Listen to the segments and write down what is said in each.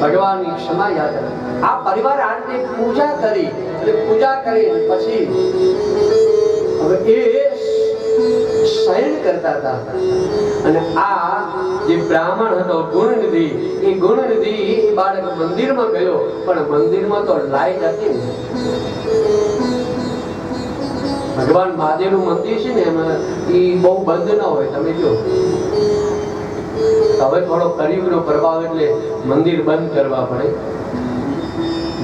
ભગવાનની ક્ષમા યાદ. આ પરિવાર આને પૂજા કરી અને પૂજા કરી પછી હવે એ શયન કરતા હતા. અને આ જે બ્રાહ્મણ હતો, ગુણનિધિ, એ ગુણનિધિ બાળક મંદિરમાં ગયો, પણ મંદિરમાં તો લાઈટ હતી ભગવાન મહાદેવનું મંદિર છે ને એમાં એ બહુ બંધ ન હોય, તમે જો. હવે થોડો કળિયુગનો પ્રભાવ એટલે મંદિર બંધ કરવા પડે.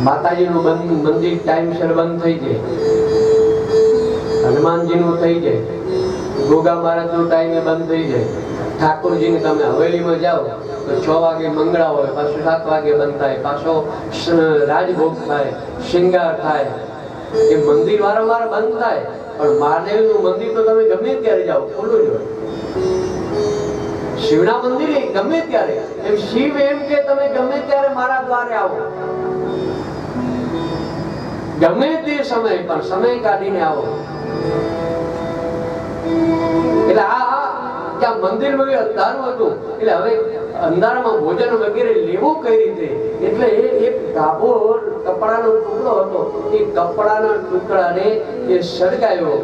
માતાજીનું બંધ, મંદિર ટાઈમસર બંધ થઈ જાય. હનુમાનજીનું થઈ જાય. ગોગા મહારાજનું ટાઈમે બંધ થઈ જાય. ઠાકોરજીની તમે હવેલીમાં જાઓ, તો છ વાગે મંગળા હોય, પાછું સાત વાગે બંધ થાય, પાછો રાજભોગ થાય, શિંગાર થાય. એ મંદિર વારંવાર બંધ થાય. પણ મહાદેવનું મંદિર તો તમે ગમે ત્યારે જાઓ, ખુલ્લું જ હોય. શિવના મંદિરે ગમે ત્યારે. એમ શિવ એમ કે તમે ગમે ત્યારે મારા દ્વારે આવો. ગમે તે સમય પણ સમય કાઢીને આવો. એટલે આ આ મંદિરમાં અંધારું હતું. એટલે હવે અંધારામાં ભોજન વગેરે લેવું કઈ રીતે? એટલે એ એક ધાબો કપડાનો ટુકડો હતો. એ કપડાના ટુકડાને એ સળગાયો.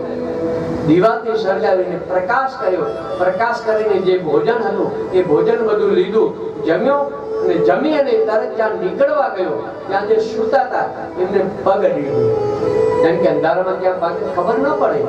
દીવાથી સળગાવીને પ્રકાશ કર્યો. પ્રકાશ કરીને જે ભોજન હતું, એ ભોજન બધું લીધું. જમ્યો અને જમી અને તરત જ્યાં નીકળવા ગયો. ત્યાં જે સૂતા હતા, એમને પગ અડી જેમ કે અંધારામાં ત્યાં પગ ખબર ન પડે.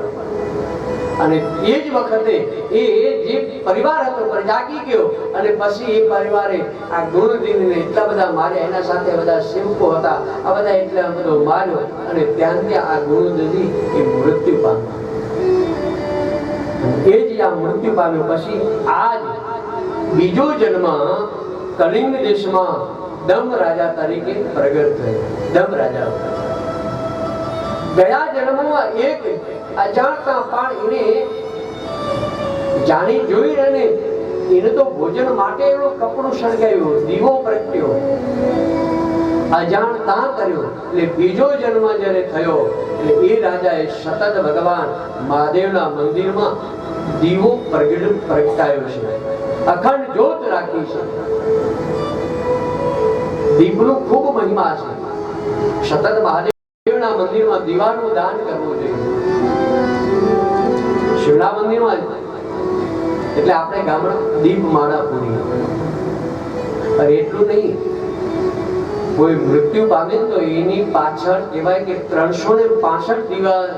અને એ જ વખતે એ જે પરિવાર હતો પણ જાગી ગયો અને પછી એ પરિવારે આ ગુરુજીને એટલા બધા માર્યા, એના સાથે બધા સેવકો હતા, આ બધા એટલા બધો માર્યો અને ત્યાંથી આ ગુરુજી એ મૃત્યુ પામ્યો. એ જ આ મૃત્યુ પામ્યો. પછી આજ બીજો જન્મ કલિંગ દેશમાં દમ રાજા તરીકે પ્રગટ થયો. દમ રાજા ગયા જન્મમાં એક અજાણતા પણ એને જાણી જોઈ અને એને તો ભોજન માટે એનો કપડું સળગાવ્યું, દીવો પ્રગટ્યો. અજાણતા કર્યો. એટલે બીજો જન્મ જ્યારે થયો, એટલે એ રાજાએ સતત ભગવાન મહાદેવના મંદિરમાં દીવો પ્રગટ પ્રગટાયો છે. અખંડ જ્યોત રાખી છે. દીપનું ખૂબ મહિમા છે. સતત મહાદેવના મંદિરમાં દીવાનું દાન કરવું જોઈએ. શિવના મંદિરમાં એટલે આપણે ગામડા દીપ માળા પૂરી અને એટલું નહીં. કોઈ મૃત્યુ પામે તો એની પાછળ કહેવાય કે ત્રણસો ને પાસઠ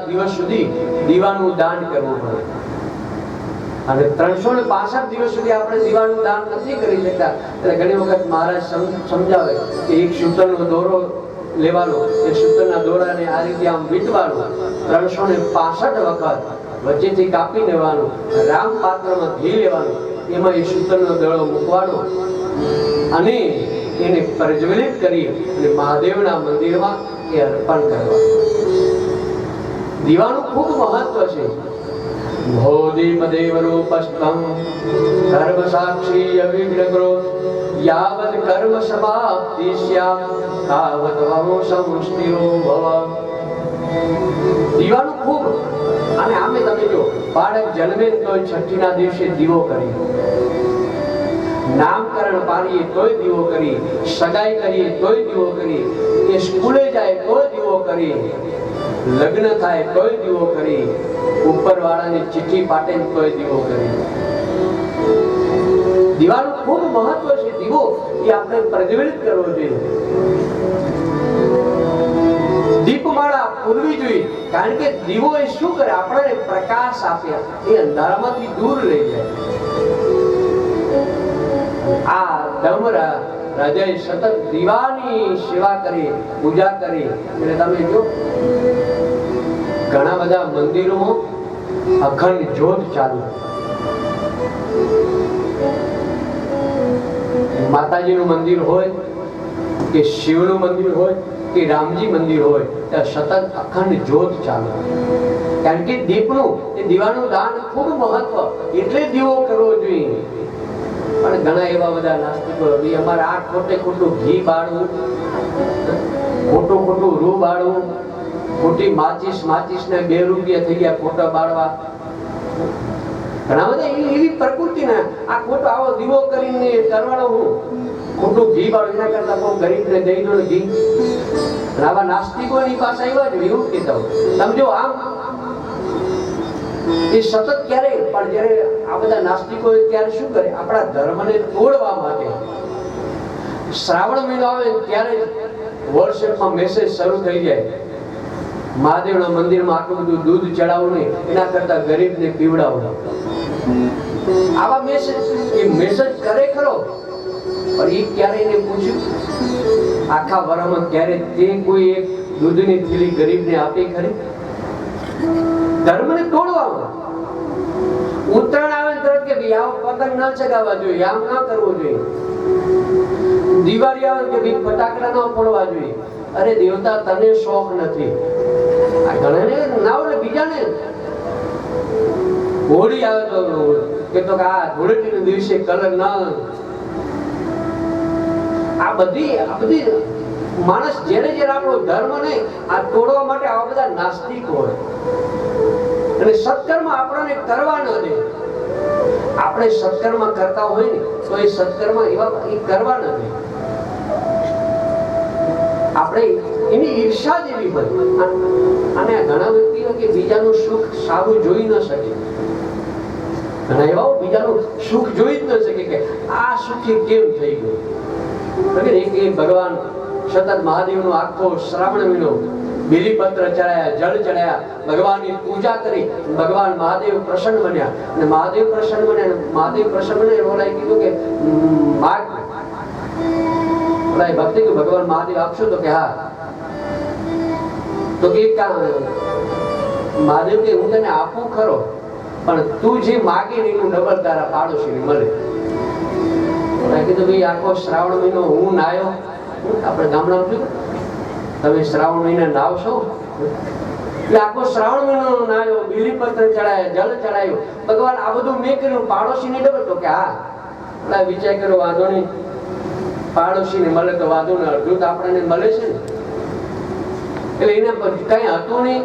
દિવસ સુધી દીવાનું દાન કરવું પડે. અને ત્રણસો ને પાસઠ દિવસ સુધી આપણે દીવાનું દાન નથી કરી શકતા. એટલે ઘણી વખત મહારાજ સમજાવે કે એક સૂતરનો દોરો લેવાનો. એ સૂત્રના દોરાને આ રીતે આમ વીંટવાનો. ત્રણસો ને પાસઠ વખત વચ્ચેથી કાપી લેવાનું રામ પાત્રમાં ઘી લેવાનું. એમાં એ સૂત્રનો દળો મૂકવાનો. અને એને પ્રજ્વલિત કરી અને મહાદેવના મંદિરમાં એ અર્પણ કરવા. દીવાનું ખૂબ મહત્વ છે. ભોદીપદેવરૂપસ્થમ ધર્મ સાક્ષી અવિગ્રહ યાવત કર્મ સમાપ્તિ તાવત સ્થિરો ભવ દીવાનું ખૂબ અને આમે તમે જો બાળક જન્મે તોય છઠ્ઠીના દિવસે દીવો કરી નામકરણ પાડીએ તોય દીવો કરી સગાઈ કરીએ તોય દીવો કરી એ સ્કૂલે જાય તોય દીવો કરી લગ્ન થાય તોય દીવો કરી ઉપરવાળાને ચિઠ્ઠી પાટે તોય દીવો કરી દિવાળું ખૂબ મહત્વ છે દીવો એ આપણે પ્રજ્વલિત કરવો જોઈએ. દીપમાળા પૂરવી જોઈએ. કારણ કે દીવો એ શું કરે? આપણને પ્રકાશ આપે. એ અંધારામાંથી દૂર લઈ જાય. આ ધમરા રાજાએ સતત દીવાની સેવા કરી, પૂજા કરી. એટલે તમે જો, ઘણા બધા મંદિરોમાં અખંડ જ્યોત ચાલુ. માતાજીનું મંદિર હોય, કે શિવનું મંદિર હોય, કે રામજી મંદિર હોય, ત્યાં સતત અખંડ જ્યોત ચાલે. કારણ કે દીપનું, એ દીવાનું દાન ખૂબ મહત્વ. એટલે દીવો કરવો જોઈએ. પણ ઘણા એવા બધા નાસ્તિકો અમારે આ ખોટે ખોટું ઘી બાળવું, ખોટું ખોટું રૂ બાળવું, ખોટી માચીસ માચીસ ને બે રૂપિયા થઈ ગયા ખોટા બાળવા. ઘણા બધા એવી એવી આ ખોટો આવો દીવો કરીને કરવાનો હું. ખોટું ઘી વાળું એના કરતા બહુ ગરીબને દઈ દો ઘી. આવા નાસ્તિકોની પાસે આવ્યા છે, વિરુદ્ધ સમજો આમ, એ સતત ક્યારે? પણ જ્યારે આ બધા નાસ્તિકો ત્યારે શું કરે? આપણા ધર્મને તોડવા માટે. શ્રાવણ મહિનો આવે ત્યારે વોટ્સએપમાં મેસેજ શરૂ થઈ જાય. મહાદેવના મંદિરમાં આટલું બધું દૂધ ચડાવવું નહીં. એના કરતા ગરીબને પીવડાવો. આવા મેસેજ એ મેસેજ કરે ખરો, પણ એ ક્યારે એને પૂછ્યું? આખા વરામાં ક્યારે તે કોઈ એક દૂધની થેલી ગરીબને આપે ખરી? ધર્મને તોડવામાં ઉત્તરાયણ આવે તરત કે ભાઈ આવો પતંગ ન ચગાવવા જોઈએ, આમ ન કરવું જોઈએ. દિવાળી આવે કે ભાઈ ફટાકડા ન ફોડવા જોઈએ. અરે દેવતા, તને શોખ નથી. આ ઘણાને ના ઓલે બીજાને. હોળી આવે તો કે તો આ ધૂળેટીના દિવસે કલર ન આ બધી આ બધી માણસ જેને જેને આપણો ધર્મ નહીં, આ તોડવા માટે આવા બધા નાસ્તિક હોય. અને સત્કર્મ આપણને કરવા ન દે. આપણે સત્કર્મ કરતા હોય ને, તો એ સત્કર્મ એવા એ કરવા ન દે. આપણે એની ઈર્ષા જેવી હોય. અને ઘણા વ્યક્તિઓ કે બીજાનું સુખ સારું જોઈ ન શકે. ઘણા એવા બીજાનું સુખ જોઈ જ ન શકે કે આ સુખી કેમ થઈ ગયું? એક ભગવાન સતત મહાદેવનો આખો શ્રાવણ મહિનો બિલીપત્ર ચડાયા જળ ચડાયા ભગવાનની પૂજા કરી ભગવાન મહાદેવ પ્રસન્ન બન્યા. અને મહાદેવ પ્રસન્ન બન્યા મહાદેવ પ્રસન્ન બન્યા ઓલાએ કીધું કે "હમ, માગ. ભક્તિ ભગવાન મહાદેવ આપશો તો કે હા. તો કામ મહાદેવ કે હું તને આપું ખરો, પણ તું જે માગી ને એનું ડબલ તારા પાડોશી મળે. ઓલાએ કીધું ભાઈ આખો શ્રાવણ મહિનો હું નાયો. આપણે ગામડામાં શું તમે શ્રાવણ મહિના નાવશો. એટલે આખો શ્રાવણ મહિનો નાયો બીલીપત્ર ચડાયો, જળ ચડાયો. ભગવાન, આ બધું મેં કર્યું. પાડોશીને ડબલ તો કે હા. એટલે વિચાર કર્યો, વાંધો નહીં. પાડોશીને મળે તો વાંધો નહીં. અડધું તો આપણને મળે છે ને. એટલે એને કઈ હતું નહીં.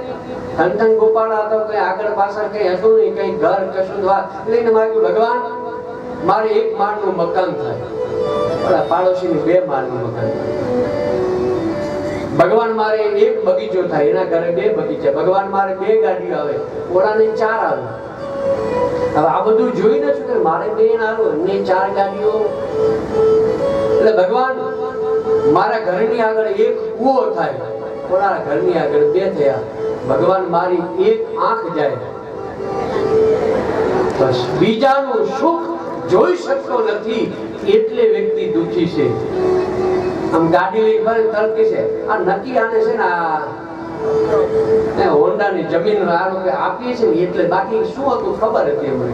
ધનધન ગોપાળ હતો કઈ આગળ પાછળ કઈ હતું નહીં, કઈ ઘર કશું એટલે એને માગ્યું ભગવાન, મારે એક માળનું મકાન થાય. પાડોશી પાડોશીને બે માળનું મકાન ભગવાન મારે એક બગીચો થાય, એના ઘરે બે બગીચા ભગવાન મારે બે ગાડીઓ આવે ઓલાને ચાર આવે. હવે આ બધું જોઈને છું કે મારે બે આવે એમને ચાર ગાડીઓ. એટલે ભગવાન, મારા ઘરની આગળ એક કુવો થાય. ઓલા ઘરની આગળ બે થયા. ભગવાન મારી એક આંખ જાય. બસ. બીજાનું સુખ જોઈ શકતો નથી. એટલે વ્યક્તિ દુખી છે. આમ ગાડી લઈ ફરે તરત કે છે, આ નક્કી આને છે ને આ હોન્ડાની જમીન આપીએ છે ને એટલે બાકી શું હતું ખબર હતી અમને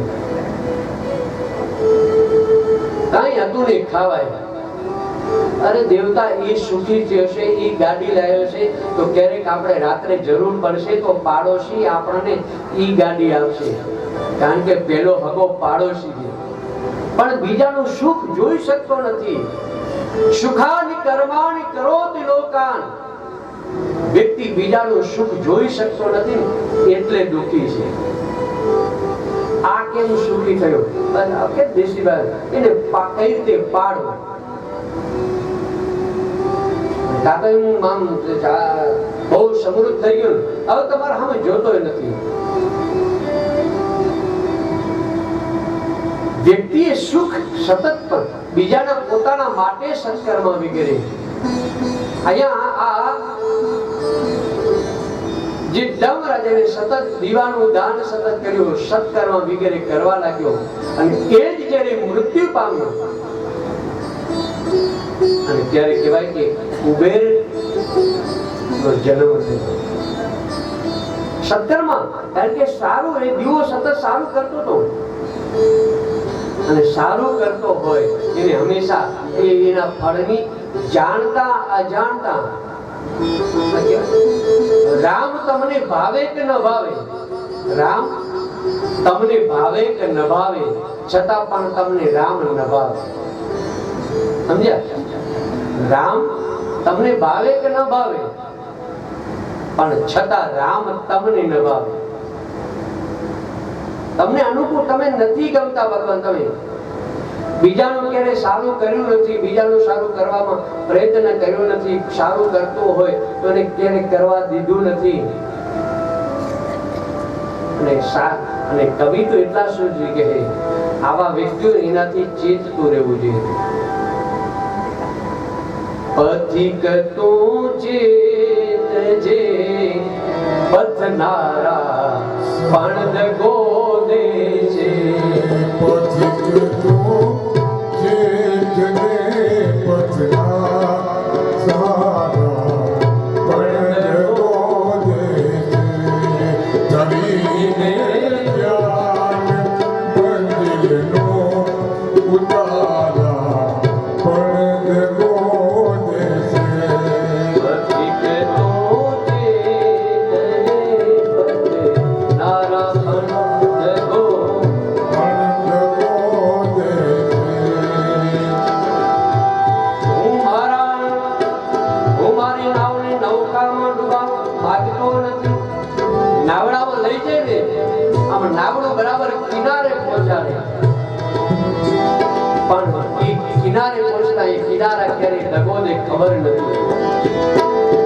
કઈ હતું નહીં, ખાવાય. અરે દેવતા એ સુખી હશે એ ગાડી લાવ્યો છે. તો ક્યારેક આપણે રાત્રે જરૂર પડશે તો પાડોશી આપણને ઈ ગાડી આવશે કારણ કે પેલો હગો પાડોશી છે. પણ બીજાનું સુખ જોઈ શકતો નથી. સુખાની કર્માણી કરોતિ લોકાન. વ્યક્તિ બીજાનું સુખ જોઈ શકતો નથી, એટલે દુખી છે. આ કેમ સુખી થયો? અને કે દેશી ભાઈ એને કઈ રીતે પાડવો? કાકા એમ આમ બહુ સતત દીવાનું દાન સતત કર્યું, સત્કર્મ વગેરે કરવા લાગ્યો. અને એ જ જ્યારે મૃત્યુ પામ્યો. અને ત્યારે કહેવાય કે કુબેર નો જન્મ થયો સત્કર્મ કારણ કે સારું એ દીવો સતત સારું કરતો હતો અને સારું કરતો હોય, એને હંમેશા એના ફળની જાણતા, અજાણતા. રામ તમને ભાવે કે ન ભાવે? રામ તમને ભાવે કે ન ભાવે? છતાં પણ તમને રામ ન ભાવે. સમજ્યા? રામ તમને ભાવે કે ન ભાવે? પણ છતાં રામ તમને ન ભાવે. તમને અનુકૂળ તમે નથી ગમતા ભગવાન તમે. બીજાનું ક્યારે સારું કર્યું નથી, બીજાનું સારું કરવામાં પ્રયત્ન કર્યો નથી, સારું કરતો હોય તો એને ક્યારે કરવા દીધું નથી. અને અને કવિ તો એટલા સુધી કે આવા વ્યક્તિઓ એનાથી ચેતતું રહેવું જોઈએ. પથિક તું ચેતજે પથનારા પણ ગોદે હું મારી નાવને નૌકામાં ડૂબા માગતો નથી. નાવડાઓ લઈ જઈને આમ નાવડો બરાબર કિનારે પહોંચાડે. પણ કિનારે પહોંચતા એ કિનારા ક્યારે ડગોને ખબર નથી.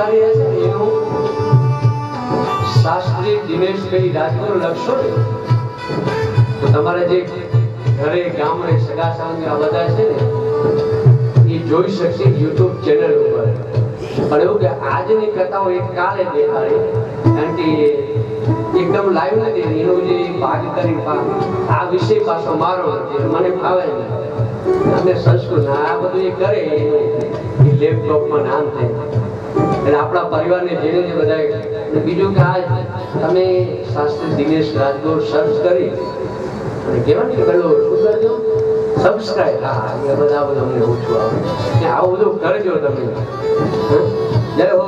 શૂટિંગ છે એનું શાસ્ત્રી દિનેશભાઈ રાજગુરુ લખશો ને. તો તમારે જે ઘરે ગામડે સગા સંબંધી આ બધા છે ને એ જોઈ શકશે યુટ્યુબ ચેનલ ઉપર. પણ એવું કે આજની કથાઓ એક કાલે દેખાડે. કારણ કે એકદમ લાઈવ નથી એનો જે ભાગ કરી આ વિષય પાછો મારો મને ફાવે નહીં અને સંસ્કૃત, આ બધું એ કરે, એ લેપટોપમાં નામ થાય. એટલે આપણા પરિવારને જેને જે બધા અને બીજું કે આ તમે શાસ્ત્રી દિનેશ રાજગોર સર્ચ કરી અને કહેવાય કે પેલું શું કરજો સબસ્ક્રાઇબ હા એ બધા બધું અમને ઓછું આવે આવું બધું કરજો તમે. જય હો.